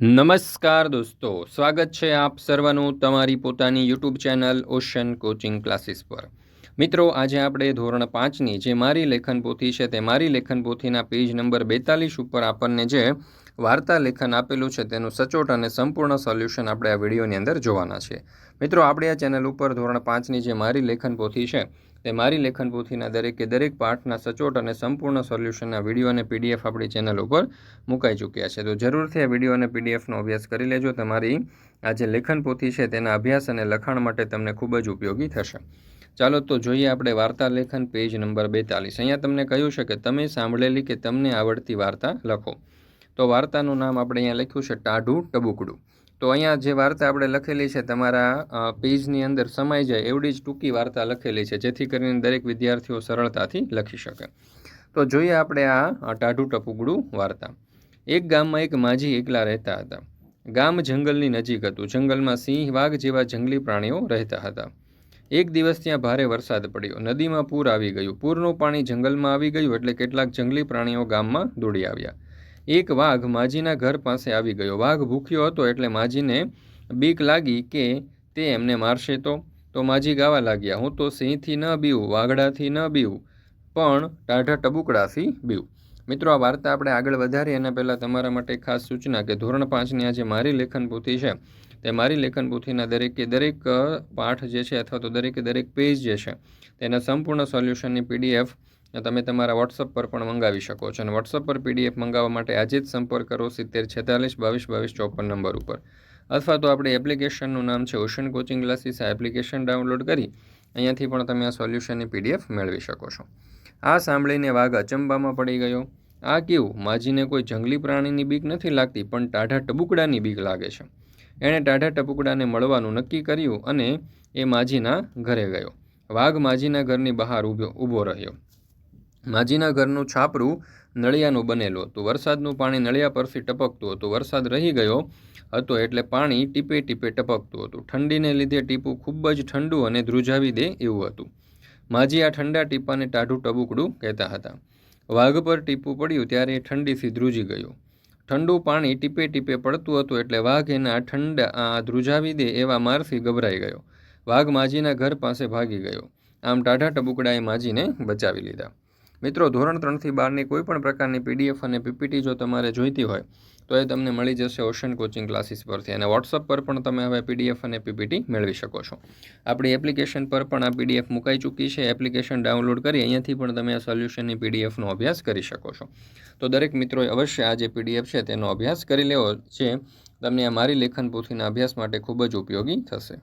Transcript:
નમસ્કાર દોસ્તો, સ્વાગત છે આપ સર્વનું તમારી પોતાની YouTube channel Ocean coaching classes પર. મિત્રો, આજે આપણે ધોરણ પાંચની જે મારી લેખન પોથી છે તે મારી લેખન પોથીના પેજ નંબર બેતાલીસ ઉપર આપણને જે વાર્તા લેખન આપેલું છે તેનું સચોટ અને સંપૂર્ણ સોલ્યુશન આપણે આ વિડીયોની અંદર જોવાના છે. મિત્રો, આપણે આ ચેનલ ઉપર ધોરણ પાંચની જે મારી લેખન પોથી છે તે મારી લેખન પોથીના દરેકે દરેક પાઠના સચોટ અને સંપૂર્ણ સોલ્યુશનના વીડિયો અને પીડીએફ આપણી ચેનલ ઉપર મુકાઈ ચૂક્યા છે. તો જરૂરથી આ વીડિયો અને પીડીએફનો અભ્યાસ કરી લેજો. તમારી આ જે લેખન પોથી છે તેના અભ્યાસ અને લખાણ માટે તમને ખૂબ જ ઉપયોગી થશે. ચાલો તો જોઈએ આપણે વાર્તા લેખન પેજ નંબર બેતાલીસ. અહીંયા તમને કહ્યું છે કે તમે સાંભળેલી કે તમને આવડતી વાર્તા લખો. તો વાર્તાનું નામ આપણે અહીંયા લખ્યું છે, ટાઢું ટબુકડું. તો અહીંયા જે વાર્તા આપણે લખેલી છે, તમારા પેજની અંદર સમાઈ જાય એવડી જ ટૂંકી વાર્તા લખેલી છે, જેથી કરીને દરેક વિદ્યાર્થીઓ સરળતાથી લખી શકે. તો જોઈએ આપણે આ ટાઢું ટપુગડું વાર્તા. એક ગામમાં એક માજી એકલા રહેતા હતા. ગામ જંગલની નજીક હતું. જંગલમાં સિંહ, વાઘ જેવા જંગલી પ્રાણીઓ રહેતા હતા. એક દિવસ ત્યાં ભારે વરસાદ પડ્યો. નદીમાં પૂર આવી ગયું. પૂરનું પાણી જંગલમાં આવી ગયું એટલે કેટલાક જંગલી પ્રાણીઓ ગામમાં દોડી આવ્યા. એક વાઘ માજીના ઘર પાસે આવી ગયો. વાઘ ભૂખ્યો હતો એટલે માજીને બીક લાગી કે તે એમને મારશે તો? તો માજી ગાવા લાગ્યા, હું તો સિંહથી ન બીવું, વાઘડાથી ન બીવું, પણ ટાઢા ટબુકડાથી બીવું. મિત્રો, આ વાર્તા આપણે આગળ વધારીએ એના પહેલાં તમારા માટે ખાસ સૂચના કે ધોરણ પાંચની આ જે મારી લેખન પોથી છે. તે મારી લેખન પોથીના દરેકે દરેક પાઠ જે છે અથવા તો દરેકે દરેક પેજ જે છે, તેના સંપૂર્ણ સોલ્યુશનની પીડીએફ તમે તમારા વોટ્સઅપ પર પણ મંગાવી શકો છો. અને વોટ્સઅપ પર પીડીએફ મંગાવવા માટે આજે જ સંપર્ક કરો સિત્તેર છેતાલીસ બાવીસ બાવીસ ચોપન નંબર ઉપર. અથવા તો આપણી એપ્લિકેશનનું નામ છે ઓશન કોચિંગ ક્લાસીસ આ એપ્લિકેશન ડાઉનલોડ કરી અહીંયાથી પણ તમે આ સોલ્યુશનની પીડીએફ મેળવી શકો છો. આ સાંભળીને વાઘ અચંબામાં પડી ગયો. આ કેવું? માજીને કોઈ જંગલી પ્રાણીની બીક નથી લાગતી, પણ ટાઢા ટબુકડાની બીક લાગે છે. એણે ટાઢા ટબુકડાને મળવાનું નક્કી કર્યું અને એ માજીના ઘરે ગયો. વાઘ માજીના ઘરની બહાર ઊભો ઊભો રહ્યો. માજીના ઘરનું છાપરું નળિયાનું બનેલું હતું. વરસાદનું પાણી નળિયા પરથી ટપકતું હતું. વરસાદ રહી ગયો હતો એટલે પાણી ટીપે ટીપે ટપકતું હતું. ઠંડીને લીધે ટીપું ખૂબ જ ઠંડુ અને ધ્રુજાવી દે એવું હતું. માજી આ ઠંડા ટીપાને ટાઢું ટબુકડું કહેતા હતા. વાઘ પર ટીપું પડ્યું ત્યારે એ ઠંડીથી ધ્રુજી ગયું. ઠંડુ પાણી ટીપે ટીપે પડતું હતું એટલે વાઘ એના ઠંડા ધ્રુજાવી દે એવા મારથી ગભરાઈ ગયો. વાઘ માજીના ઘર પાસે ભાગી ગયો. આમ ટાઢા ટબુકડાએ માજીને બચાવી લીધા. મિત્રો, ધોરણ ત્રણથી બારની કોઈ પણ પ્રકારની પીડીએફ અને પીપીટી જો તમારે જોઈતી હોય, તો એ તમને મળી જશે ઓશન કોચિંગ ક્લાસીસ પરથી અને વોટ્સઅપ પર પણ તમે હવે પીડીએફ અને પીપીટી મેળવી શકો છો. આપણી એપ્લિકેશન પર પણ આ પીડીએફ મુકાઈ ચૂકી છે. એપ્લિકેશન ડાઉનલોડ કરી અહીંયાથી પણ તમે આ સોલ્યુશનની પીડીએફનો અભ્યાસ કરી શકો છો. તો દરેક મિત્રોએ અવશ્ય આ જે પીડીએફ છે તેનો અભ્યાસ કરી લેવો છે. તમને આ મારી લેખન પોથીના અભ્યાસ માટે ખૂબ જ ઉપયોગી થશે.